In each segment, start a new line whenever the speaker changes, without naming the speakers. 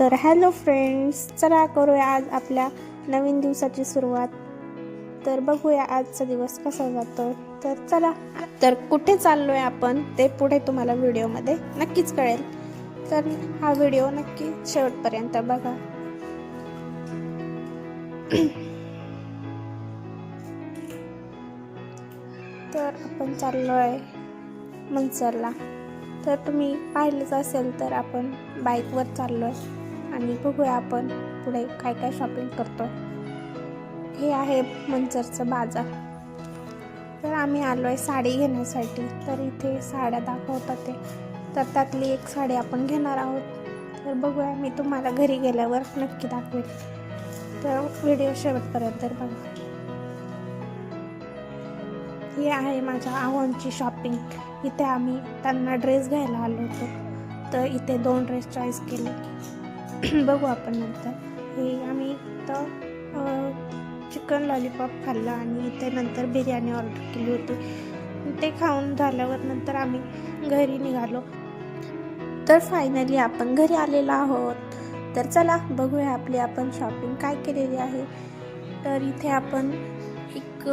तर hello friends चला करूया आज आपल्या नवीन दिवसाची सुरुवात. तर बघूया आजचा दिवस कसा जातो. तर चला तर कुठे चाललोय आपण ते पुढे तुम्हाला व्हिडिओमध्ये नक्कीच कळेल. तर हा व्हिडिओ नक्की शेवटपर्यंत बघा. तर आपण चाललो आहे मनसरला तर तुम्ही पाहिलंच असेल तर आपण बाईकवर चाललो आहे आणि बघूया आपण पुढे काय काय शॉपिंग करतो. हे आहे मंचरचं बाजार. तर आम्ही आलो आहे साडी घेण्यासाठी. तर इथे साड्या दाखवतात ते. तर त्यातली एक साडी आपण घेणार आहोत. तर बघूया मी तुम्हाला घरी गेल्यावर नक्की दाखवेल तर व्हिडिओ शेवटपर्यंत बघा. ही आहे माझ्या आव्हानची शॉपिंग इथे आम्ही त्यांना ड्रेस घ्यायला आलो होतो. तर इथे दोन ड्रेस चॉईस केले. बघू आपण नंतर. हे आम्ही तर चिकन लॉलीपॉप खाल्लं आणि इथे नंतर बिर्याणी ऑर्डर केली होती. ते खाऊन झाल्यावर नंतर आम्ही घरी निघालो. तर फायनली आपण घरी आलेलो आहोत. तर चला बघूया आपली आपण शॉपिंग काय केलेली आहे. तर इथे आपण एक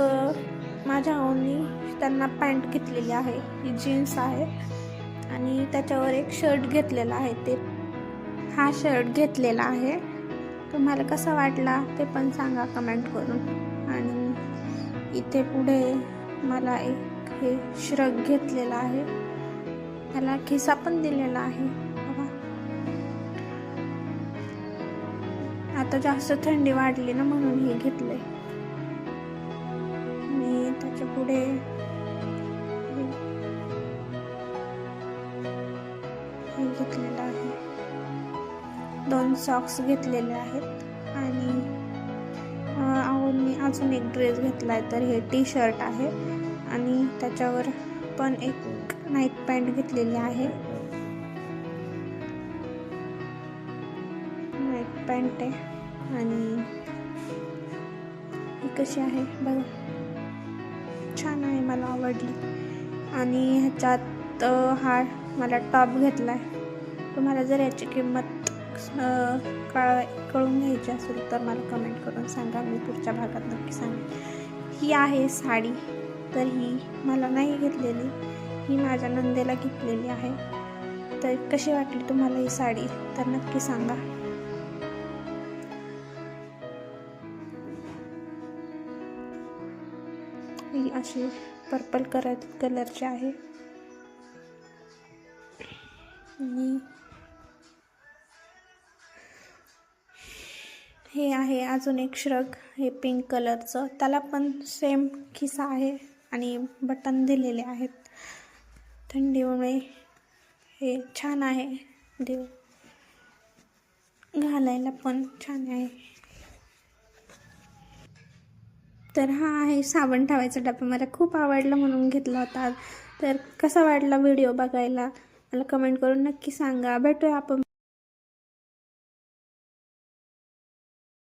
माझ्या आऊनी त्यांना पॅन्ट घेतलेली आहे. ही जीन्स आहे. आणि त्याच्यावर एक शर्ट घेतलेला आहे ते. हा शर्ट घेतलेला आहे. तुम्हाला कसा वाटला ते पण सांगा कमेंट करून. आणि इथे पुढे मला एक हे श्रग घेतलेला आहे. त्याला खिसा पण दिलेला आहे. आता जास्त थंडी वाढली ना म्हणून हे घेतले मी त्याच्या पुढे हे घेतलेलं आहे. दोन सॉक्स घेतलेले आहेत. आणि मी अजून एक ड्रेस घेतला आहे तर हे टी शर्ट आहे. आणि त्याच्यावर पण एक नाईट पॅन्ट घेतलेली आहे. नाईट पॅन्ट आहे. आणि ही कशी आहे? बघा. छान आहे मला आवडली. आणि ह्याच्यात हा मला टॉप घेतला आहे तुम्हाला जर याची किंमत कळ कळून घ्यायची असेल तर मला कमेंट करून सांगा. मी पुढच्या भागात नक्की सांगेन. ही आहे साडी. तर ही मला नाही घेतलेली. ही माझ्या नंदेला घेतलेली आहे. तर कशी वाटली तुम्हाला ही साडी? तर नक्की सांगा. ही अशी पर्पल कलर कलरची आहे. आणि हे आहे अजून एक श्रग हे पिंक कलरचं त्याला पण सेम खिसा आहे आणि बटन दिलेले आहेत. थंडीमुळे हे छान आहे. देव घालायला पण छान आहे. तर हा आहे साबण ठेवायचा डबा. मला खूप आवडला म्हणून घेतला होता. तर कसा वाटला व्हिडिओ बघायला? मला कमेंट करून नक्की सांगा. भेटूया आपण.